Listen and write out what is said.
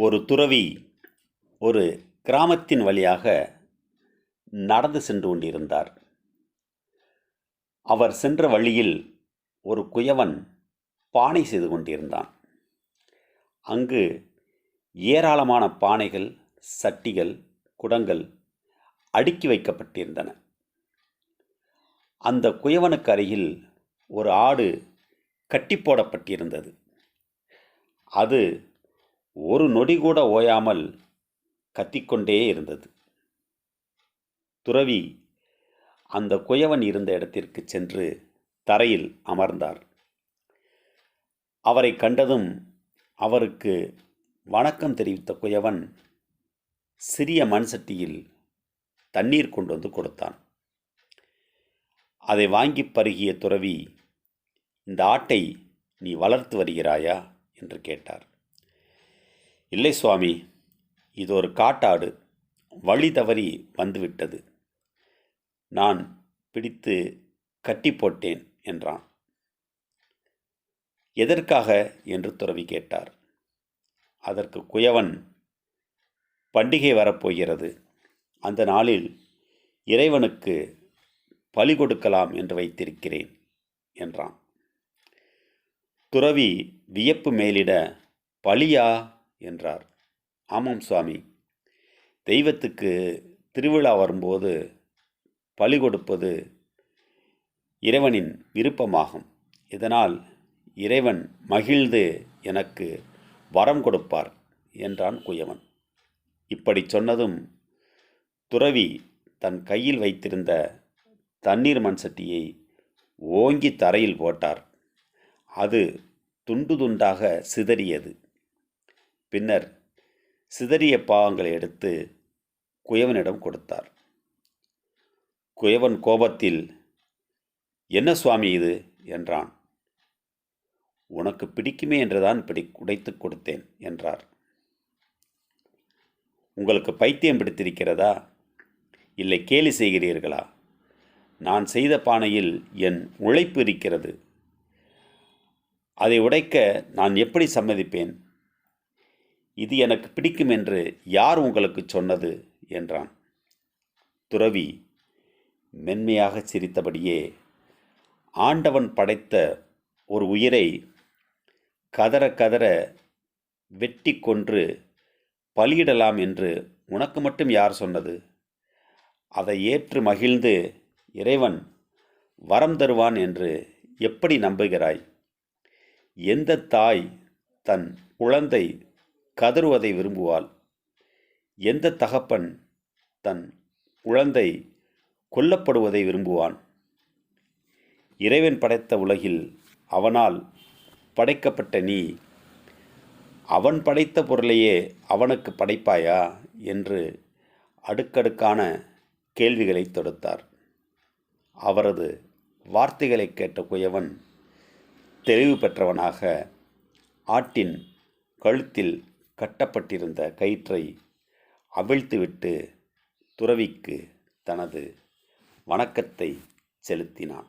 ஒரு துறவி ஒரு கிராமத்தின் வழியாக நடந்து சென்று கொண்டிருந்தார். அவர் சென்ற வழியில் ஒரு குயவன் பானை செய்து கொண்டிருந்தான். அங்கு ஏராளமான பானைகள் சட்டிகள் குடங்கள் அடுக்கி வைக்கப்பட்டிருந்தன. அந்த குயவனுக்கு அருகில் ஒரு ஆடு கட்டி போடப்பட்டிருந்தது. அது ஒரு நொடி கூட ஓயாமல் கத்திக்கொண்டே இருந்தது. துறவி அந்த குயவன் இருந்த இடத்திற்கு சென்று தரையில் அமர்ந்தார். அவரை கண்டதும் அவருக்கு வணக்கம் தெரிவித்த குயவன் சிறிய மண்சட்டியில் தண்ணீர் கொண்டு வந்து கொடுத்தான். அதை வாங்கி பருகிய துறவி இந்த ஆட்டை நீ வளர்த்து வருகிறாயா? என்று கேட்டார். இல்லை சுவாமி இது ஒரு காட்டாடு வழி தவறி வந்துவிட்டது. நான் பிடித்து கட்டி போட்டேன் என்றான். எதற்காக? என்று துறவி கேட்டார். அதற்கு குயவன் பண்டிகை வரப்போகிறது. அந்த நாளில் இறைவனுக்கு பலி கொடுக்கலாம் என்று வைத்திருக்கிறேன் என்றான். துறவி வியப்பு மேலிட பலியா என்றார். ஆமாம் சுவாமி. தெய்வத்துக்கு திருவிழா வரும்போது பலி கொடுப்பது இறைவனின் விருப்பமாகும். இதனால் இறைவன் மகிழ்ந்து எனக்கு வரம் கொடுப்பார் என்றான் குயவன். இப்படி சொன்னதும் துறவி தன் கையில் வைத்திருந்த தண்ணீர் மண் சட்டியை ஓங்கி தரையில் போட்டார். அது துண்டு துண்டாக சிதறியது. பின்னர் சிதறிய பாகங்களை எடுத்து குயவனிடம் கொடுத்தார். குயவன் கோபத்தில் என்ன சுவாமி இது? என்றான். உனக்கு பிடிக்குமே என்றுதான் பிடி உடைத்து கொடுத்தேன் என்றார். உங்களுக்கு பைத்தியம் பிடித்திருக்கிறதா? இல்லை கேலி செய்கிறீர்களா? நான் செய்த பானையில் என் உழைப்பு இருக்கிறது. அதை உடைக்க நான் எப்படி சம்மதிப்பேன்? இது எனக்கு பிடிக்கும் என்று யார் உங்களுக்கு சொன்னது? என்றான். துறவி மென்மையாக சிரித்தபடியே ஆண்டவன் படைத்த ஒரு உயிரை கதற கதற வெட்டி கொன்று பலியிடலாம் என்று உனக்கு மட்டும் யார் சொன்னது? அதை ஏற்று மகிழ்ந்து இறைவன் வரம் தருவான் என்று எப்படி நம்புகிறாய்? எந்த தாய் தன் குழந்தை கதறுவதை விரும்புவாள். எந்த தகப்பன் தன் குழந்தை கொல்லப்படுவதை விரும்புவான்? இறைவன் படைத்த உலகில் அவனால் படைக்கப்பட்ட நீ அவன் படைத்த பொருளையே அவனுக்கு படைப்பாயா? என்று அடுக்கடுக்கான கேள்விகளை தொடுத்தார். அவரது வார்த்தைகளை கேட்ட குயவன் தெளிவு பெற்றவனாக ஆட்டின் கழுத்தில் கட்டப்பட்டிருந்த கயிற்றை அவிழ்த்துவிட்டு துறவிக்கு தனது வணக்கத்தை செலுத்தினான்.